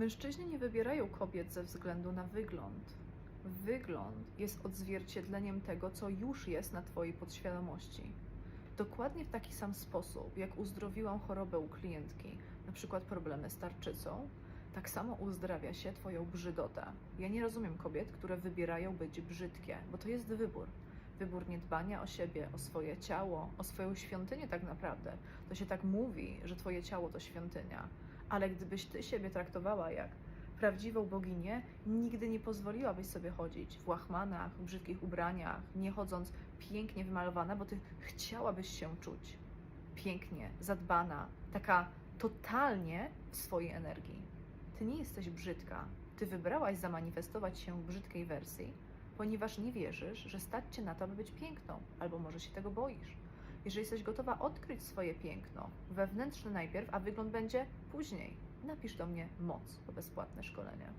Mężczyźni nie wybierają kobiet ze względu na wygląd. Wygląd jest odzwierciedleniem tego, co już jest na Twojej podświadomości. Dokładnie w taki sam sposób, jak uzdrowiłam chorobę u klientki, na przykład problemy z tarczycą, tak samo uzdrawia się Twoją brzydotę. Ja nie rozumiem kobiet, które wybierają być brzydkie, bo to jest wybór. Wybór niedbania o siebie, o swoje ciało, o swoją świątynię tak naprawdę. To się tak mówi, że Twoje ciało to świątynia, ale gdybyś Ty siebie traktowała jak prawdziwą boginię, nigdy nie pozwoliłabyś sobie chodzić w łachmanach, w brzydkich ubraniach, nie chodząc pięknie wymalowana, bo Ty chciałabyś się czuć pięknie, zadbana, taka totalnie w swojej energii. Ty nie jesteś brzydka. Ty wybrałaś zamanifestować się w brzydkiej wersji, ponieważ nie wierzysz, że stać cię na to, aby być piękną, albo może się tego boisz. Jeżeli jesteś gotowa odkryć swoje piękno, wewnętrzne najpierw, a wygląd będzie później, napisz do mnie moc, to bezpłatne szkolenie.